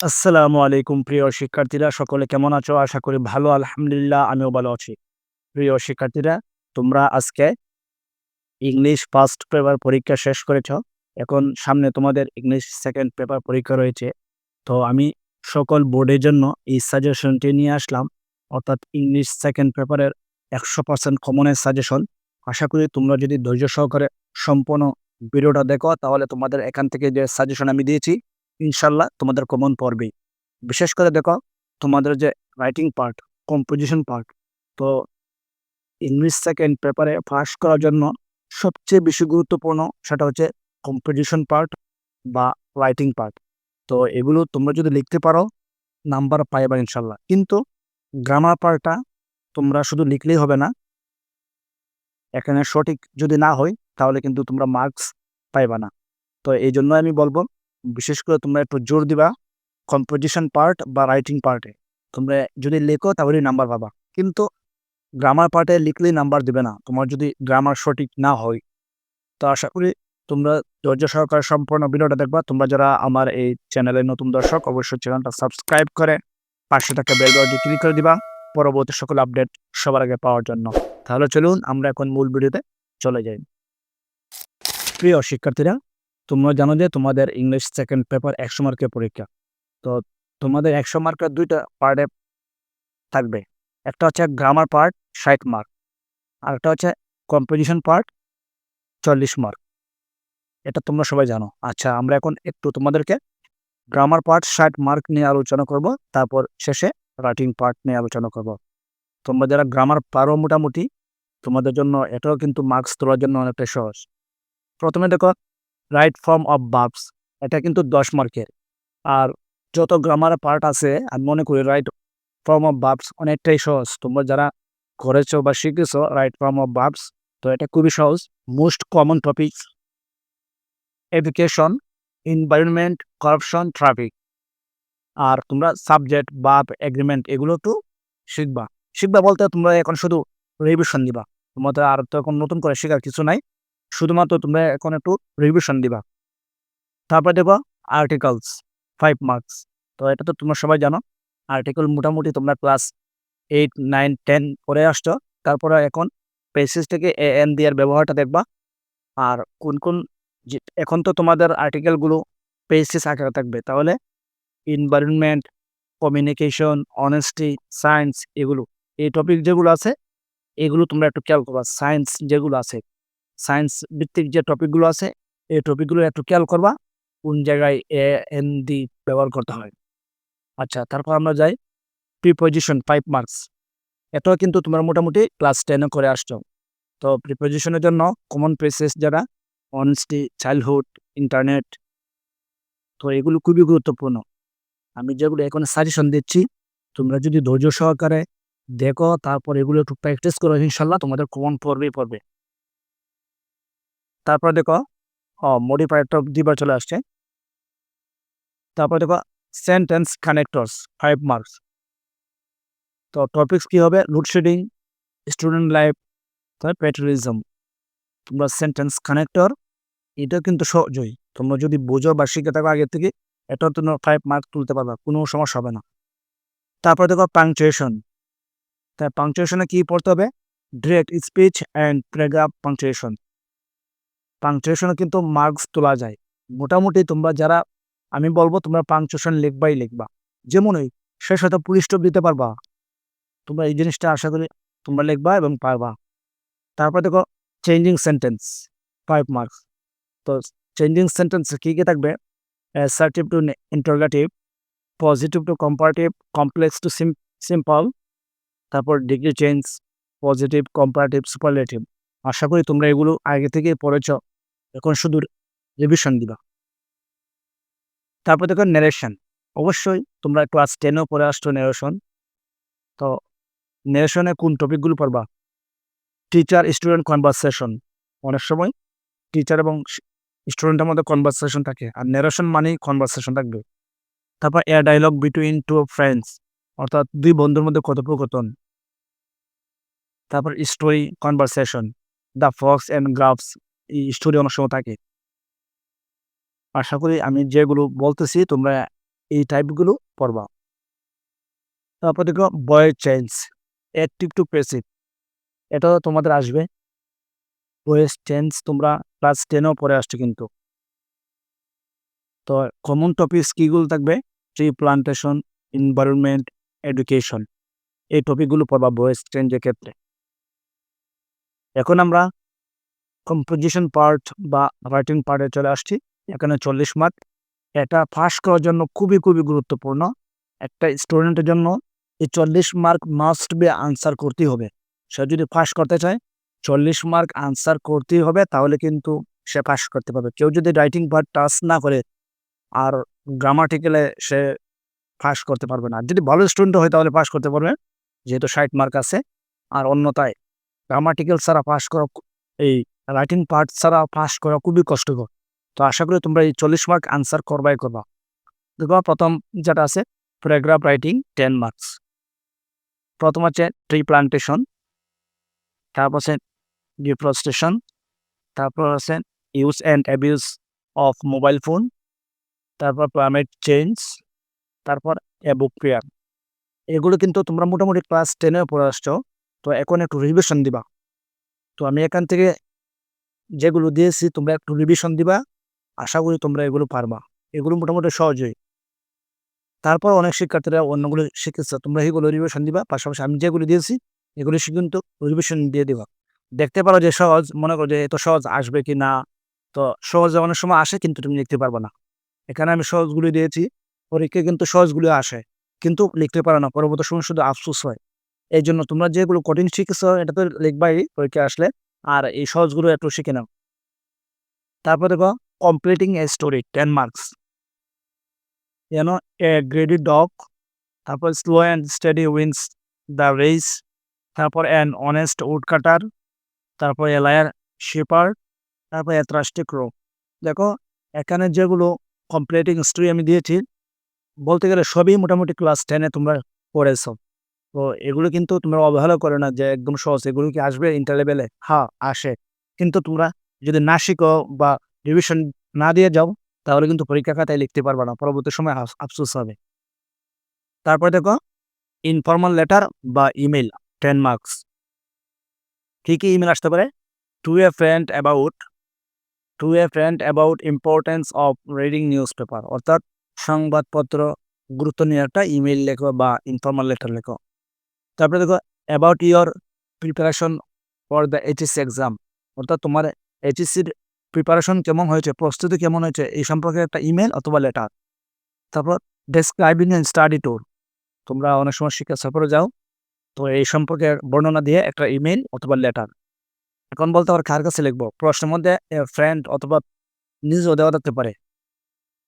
আসসালামু আলাইকুম, প্রিয় শিক্ষার্থীরা। সকলে কেমন আছো? আশা করি ভালো, আলহামদুলিল্লাহ, আমিও ভালো আছি। প্রিয় শিক্ষার্থীরা, তোমরা আজকে ইংলিশ ফার্স্ট পেপার পরীক্ষা শেষ করেছ। এখন সামনে তোমাদের ইংলিশ সেকেন্ড পেপার পরীক্ষা রয়েছে। তো আমি সকল বোর্ডের জন্য এই সাজেশনটি নিয়ে আসলাম। অর্থাৎ ইংলিশ সেকেন্ড পেপারের একশো পার্সেন্ট কমনের সাজেশন আশা করি তোমরা যদি ধৈর্য সহকারে সম্পূর্ণ ভিডিওটা দেখো, তাহলে তোমাদের এখান থেকে যে সাজেশন আমি দিয়েছি ইনশাল্লাহ তোমাদের কমন পড়বেই। বিশেষ করে দেখো, তোমাদের যে রাইটিং পার্ট কম্পোজিশন পার্ট তো ইংলিশ সেকেন্ড পেপারে পাস করার জন্য সবচেয়ে বেশি গুরুত্বপূর্ণ সেটা হচ্ছে কম্পোজিশন পার্ট বা রাইটিং পার্ট তো এগুলো তোমরা যদি লিখতে পারো নাম্বার পাইবা ইনশাল্লাহ। কিন্তু গ্রামার পার্টটা তোমরা শুধু লিখলেই হবে না। এখানে সঠিক যদি না হয়, তাহলে কিন্তু তোমরা মার্কস পাইবা না। তো এই জন্য আমি বলব বিশেষ করে তোমরা একটু জোর দিবা কম্পোজিশন পার্ট বা রাইটিং পার্টে তোমরা যদি লেখো তাহলেই নাম্বার পাবা। কিন্তু গ্রামার পার্টে লিখলেই নাম্বার দিবে না। তোমার যদি গ্রামার সঠিক না হয়, তো আশা করি তোমরা ধৈর্য সহকারে সম্পূর্ণ ভিডিওটা দেখবা। তোমরা যারা আমার এই চ্যানেলের নতুন দর্শক, অবশ্যই চ্যানেলটা সাবস্ক্রাইব করে পাশে থাকা বেল বাটনটি ক্লিক করে দিবা। পরবর্তী সকল আপডেট সবার আগে পাওয়ার জন্য। তাহলে চলুন আমরা এখন মূল ভিডিওতে চলে যাই। প্রিয় শিক্ষার্থীরা তোমরা জানো যে তোমাদের ইংলিশ সেকেন্ড পেপার একশো মার্কের পরীক্ষা। তো তোমাদের একশো মার্কের দুইটা পার্টে থাকবে। একটা হচ্ছে গ্রামার পার্ট ষাট মার্ক আর একটা হচ্ছে কম্পোজিশন পার্ট চল্লিশ মার্ক এটা তোমরা সবাই জানো। আচ্ছা আমরা এখন একটু তোমাদেরকে গ্রামার পার্ট ষাট মার্ক নিয়ে আলোচনা করব, তারপর শেষে রাইটিং পার্ট নিয়ে আলোচনা করব। তোমরা যারা গ্রামার পারো মোটামুটি, তোমাদের জন্য এটাও কিন্তু মার্কস তোলার জন্য অনেকটা সহজ। প্রথমে দেখো রাইট ফর্ম অফ বার্বস এটা কিন্তু দশ মার্কের। আর যত গ্রামার পার্ট আছে, আমি মনে করি রাইট ফর্ম অফ বার্বস অনেকটাই সহজ। তোমরা যারা করেছ বা শিখেছো রাইট ফর্ম অফ বার্বস তো এটা খুবই সহজ। Most common topic education environment corruption traffic আর তোমরা সাবজেক্ট বাপ এগ্রিমেন্ট এগুলো একটু শিখবা। শিখবা বলতে তোমরা এখন শুধু রিভিশন দিবা। তোমাদের আর তো এখন নতুন করে শেখার কিছু নাই। শুধুমাত্র তোমরা এখন একটু রিভিশন দিবা। তারপরে দেখো আর্টিকলস ফাইভ মার্কস তো এটা তো তোমরা সবাই জানো। আর্টিকেল মোটামুটি তোমরা ক্লাস এইট নাইন টেন পরে আসছো। তারপরে এখন পেসিস থেকে এ এন দিয়ার ব্যবহারটা দেখবা। আর কোন কোন এখন তো তোমাদের আর্টিকেলগুলো পেসিস আকারে থাকবে। তাহলে এনভায়রনমেন্ট কমিউনিকেশন অনেস্টি সায়েন্স এগুলো। এই টপিক যেগুলো আছে, এগুলো তোমরা একটু খেয়াল করবা। সায়েন্স যেগুলো আছে। সায়েন্স ভিত্তিক যে টপিকগুলো আছে, এই টপিকগুলো একটু খেয়াল করবা, কোন জায়গায় এ এন ডি ব্যবহার করতে হয়। আচ্ছা তারপর আমরা যাই প্রিপোজিশন ফাইভ মার্কস এটাও কিন্তু তোমরা মোটামুটি ক্লাস টেনে করে আসছো। তো প্রিপোজিশনের জন্য কমন প্রেসেস যারা অনেস্টি চাইল্ডহুড ইন্টারনেট তো এগুলো খুবই গুরুত্বপূর্ণ। আমি যেগুলো এখন সাজেশন দিচ্ছি, তোমরা যদি ধৈর্য সহকারে দেখো, তারপর এগুলো একটু প্র্যাকটিস করো, ইনশাল্লাহ তোমাদের কমন পড়বেই পড়বে। তারপর দেখো মডিফায়ারটা দুইবার চলে আসছে। তারপর দেখো সেন্টেন্স কানেক্টরস ফাইভ মার্কস তো টপিক্স কী হবে? লোডশেডিং স্টুডেন্ট লাইফ তারপর প্যাট্রিজম তোমরা সেন্টেন্স কানেক্টর এটা কিন্তু সহজই। তোমরা যদি বোঝো বা শিখে থাকো আগের থেকে এটা তোমরা ফাইভ মার্ক তুলতে পারবে, কোনো সমস্যা হবে না। তারপর দেখো পাংচুয়েশন তাই পাংচুয়েশনে কী পড়তে হবে? Direct speech and paragraph punctuation পাংচুয়েশনে কিন্তু মার্কস তোলা যায়। মোটামুটি তোমরা যারা, আমি বলব তোমরা পাংচুয়েশন লিখবাই লিখবা। যেমনই শেষ হয়তো পুলিশ টপ দিতে পারবা। তোমরা এই জিনিসটা আশা করি তোমরা লিখবা এবং পারবা। তারপর দেখো চেঞ্জিং সেন্টেন্স ফাইভ মার্কস তো চেঞ্জিং সেন্টেন্স কী কী থাকবে? Assertive to interrogative positive to comparative complex to sim simple তারপর degree change positive comparative superlative আশা করি তোমরা এগুলো আগে থেকে পড়েছ। এখন শুধু রিভিশন দিবা। তারপর দেখো নেরেশন অবশ্যই তোমরা ক্লাস টেনেও পড়ে আসছো নেরেশন তো নেরেশনে কোন টপিকগুলো পড়বা? টিচার স্টুডেন্ট কনভারসেশন অনেক সময় টিচার এবং স্টুডেন্টের মধ্যে কনভারসেশন থাকে। আর নেরেশন মানেই কনভারসেশন থাকবে। তারপর a dialogue between two friends অর্থাৎ দুই বন্ধুর মধ্যে কথোপকথন। তারপর story conversation the fox and grapes এই স্টোরি অনেক সময় থাকে। আশা করি আমি যেগুলো বলতেছি তোমরা এই টাইপগুলো পড়বা। তারপর দেখো বয়ের চেঞ্জ, অ্যাক্টিভ টু প্যাসিভ। এটাও তোমাদের আসবে। বয়েস চেঞ্জ তোমরা ক্লাস টেনেও পরে আসছো কিন্তু। তো কমন টপিকস কীগুলো থাকবে? Tree plantation, environment, education. এই টপিকগুলো পড়বা বয়েস চেঞ্জের ক্ষেত্রে। এখন আমরা কম্পোজিশন পার্ট বা রাইটিং পার্টে চলে আসছি। এখানে চল্লিশ মার্ক এটা পাস করার জন্য খুবই খুবই গুরুত্বপূর্ণ। একটা স্টুডেন্টের জন্য এই চল্লিশ মার্ক মাস্ট বি আনসার করতেই হবে। সে যদি পাস করতে চায়, চল্লিশ মার্ক আনসার করতেই হবে, তাহলে কিন্তু সে পাস করতে পারবে। কেউ যদি রাইটিং পার্ট টাচ না করে, আর গ্রামাটিক্যালে সে পাস করতে পারবে না। যদি ভালো স্টুডেন্ট হয়, তাহলে পাস করতে পারবে। যেহেতু ষাট মার্ক আছে, আর অন্যতায় গ্রামাটিক্যাল ছাড়া পাস করা এই রাইটিং পার্ট ছাড়া পাস করা খুবই কষ্টকর। তো আশা করি তোমরা এই চল্লিশ মার্ক আনসার করবাই করবা। দেখবা প্রথম যেটা আছে প্যারাগ্রাফ রাইটিং টেন মার্কস প্রথম আছে ট্রি প্লান্টেশন তারপর আছে ডিফ্রস্টেশন তারপর আছে use and abuse of mobile phone তারপর ক্লাইমেট চেঞ্জ তারপর প্রেয়ার এগুলো কিন্তু তোমরা মোটামুটি ক্লাস টেনে পড়ে আসছো। তো এখন একটু রিভিশন দিবা। তো আমি এখান থেকে যেগুলো দিয়েছি, তোমরা একটু রিভিশন দিবা। আশা করি তোমরা এগুলো পারবা। এগুলো মোটামুটি সহজই। তারপর অনেক শিক্ষার্থীরা অন্যগুলো শিখেছে। তোমরা এগুলো রিভিশন দিবা। পাশাপাশি আমি যেগুলো দিয়েছি, এগুলো কিন্তু রিভিশন দিয়ে দিবা। দেখতে পারো যে সহজ, মনে করো যে এত সহজ আসবে কি না? তো সহজ অনেক সময় আসে কিন্তু তুমি লিখতে পারবে না। এখানে আমি সহজগুলো দিয়েছি। পরীক্ষায় কিন্তু সহজগুলো আসে। কিন্তু লিখতে পারো না। পরবর্তী সময় শুধু আফসোস হয়। এই জন্য তোমরা যেগুলো কঠিন শিখেছ, এটা তো লিখবাই পরীক্ষা আসলে। আর এই সহজগুলো একটু শিখে নাও। তারপর দেখো completing a story ten marks যেন এ গ্রেডি ডগ তারপর slow and steady wins the race তারপর অ্যান অনেস্ট উড কাটার তারপর এ লায়ার শেপার তারপর এ ত্রাস্টিক রো দেখো, এখানে যেগুলো কমপ্লিটিং স্টোরি আমি দিয়েছি, বলতে গেলে সবই মোটামুটি ক্লাস টেনে তোমরা পড়েছো। তো এগুলো কিন্তু তোমরা অবহেলা করে না যে একদম সহজ, এগুলো কি আসবে ইন্টার লেভেলে হ্যাঁ আসে। কিন্তু তোমরা যদি না শিখো বা রিভিশন না দিয়ে যাও, তাহলে কিন্তু পরীক্ষা খাতায় লিখতে পারবে না, পরবর্তী সময় আফসোস হবে। তারপরে দেখো ইনফর্মাল লেটার বা ইমেল টেন মার্কস কী কী ইমেল আসতে পারে? To a friend about to a friend about importance of reading newspaper অর্থাৎ সংবাদপত্র গুরুত্ব নিয়ে একটা ইমেল লেখো বা ইনফর্মাল লেটার লেখো। তারপরে দেখো about your preparation for the HSC exam অর্থাৎ তোমার এইচএসসির প্রিপারেশন কেমন হয়েছে, প্রস্তুতি কেমন হয়েছে, এই সম্পর্কে একটা ইমেল অথবা লেটার তারপর ডেসক্রাইবিং এন্ড স্টাডি ট্যুর তোমরা অনেক সময় শিক্ষা সফরে যাও, তো এই সম্পর্কে বর্ণনা দিয়ে একটা ইমেল অথবা লেটার এখন বলতে পারো কার কাছে লিখব, প্রশ্নের মধ্যে ফ্রেন্ড অথবা নিজেও দেওয়া থাকতে পারে।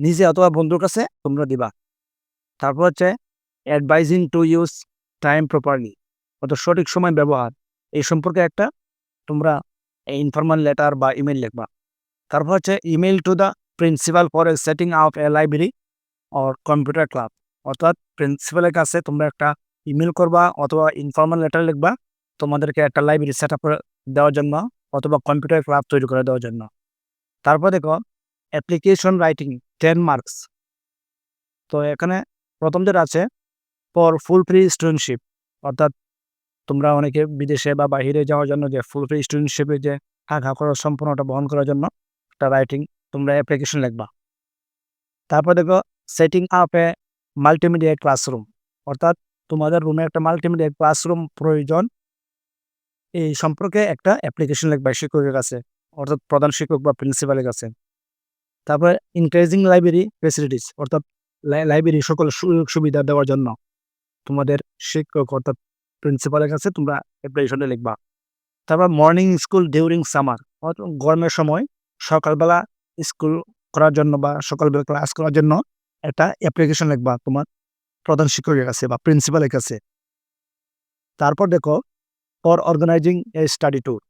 নিজে অথবা বন্ধুর কাছে তোমরা দিবা। তারপর হচ্ছে advising to use time properly অত সঠিক সময় ব্যবহার, এই সম্পর্কে একটা তোমরা ইনফরমাল লেটার বা ইমেল লিখবা। তারপর হচ্ছে email to the principal for a setting up a library or computer club অর্থাৎ প্রিন্সিপালের কাছে তোমরা একটা ইমেল করবা অথবা ইনফরমাল লেটার লিখবা তোমাদেরকে একটা লাইব্রেরি সেট আপ দেওয়ার জন্য অথবা কম্পিউটার ক্লাব তৈরি করে দেওয়ার জন্য। তারপর দেখো অ্যাপ্লিকেশন রাইটিং টেন মার্কস তো এখানে প্রথম যেটা আছে ফর ফুল ফ্রি স্টুডেন্টশিপ অর্থাৎ তোমরা অনেকে বিদেশে বা বাহিরে যাওয়ার জন্য যে ফুল ফ্রি স্টুডেন্টশিপে যে টাকা খরচ সম্পূর্ণটা বহন করার জন্য একটা রাইটিং তোমরা অ্যাপ্লিকেশন লিখবা। তারপর দেখো setting up a multimedia classroom অর্থাৎ তোমাদের রুমে একটা মাল্টিমিডিয়া ক্লাসরুম প্রয়োজন। এই সম্পর্কে একটা অ্যাপ্লিকেশন লিখবা শিক্ষকের কাছে, অর্থাৎ প্রধান শিক্ষক বা প্রিন্সিপালের কাছে। তারপরে ইনক্রিজিং লাইব্রেরি ফেসিলিটিস অর্থাৎ লাইব্রেরি সকল সুযোগ সুবিধা দেওয়ার জন্য। তোমাদের শিক্ষক অর্থাৎ প্রিন্সিপালের কাছে তোমরা অ্যাপ্লিকেশনটা লিখবা। তারপর মর্নিং স্কুল ডিউরিং সামার গরমের সময় সকালবেলা স্কুল করার জন্য বা সকালবেলা ক্লাস করার জন্য একটা অ্যাপ্লিকেশন লিখবা তোমার প্রধান শিক্ষকের কাছে বা প্রিন্সিপালের কাছে। তারপর দেখো for organising a study tour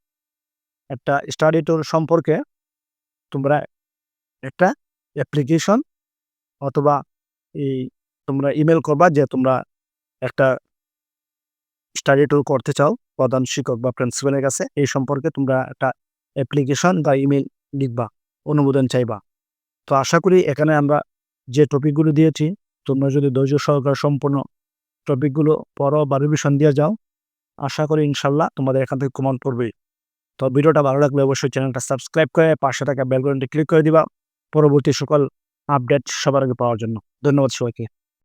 একটা স্টাডি ট্যুর সম্পর্কে তোমরা একটা অ্যাপ্লিকেশন অথবা এই তোমরা ইমেল করবা যে তোমরা একটা স্টাডি ট্যুর করতে চাও, প্রধান শিক্ষক বা প্রিন্সিপালের কাছে, এই সম্পর্কে তোমরা একটা অ্যাপ্লিকেশন বা ইমেল লিখবা, অনুমোদন চাইবা। তো আশা করি এখানে আমরা যে টপিকগুলো দিয়েছি, তোমরা যদি ধৈর্য সহকারে সম্পূর্ণ টপিকগুলো পড়ো বা রিভিশন দিয়ে যাও, আশা করি ইনশাল্লাহ তোমাদের এখান থেকে কমন পড়বেই তো ভিডিওটা ভালো লাগলে অবশ্যই চ্যানেলটা সাবস্ক্রাইব করে পাশে থাকা বেলকনটি ক্লিক করে দিবা, পরবর্তী সকল আপডেট সবার আগে পাওয়ার জন্য। ধন্যবাদ সবাইকে।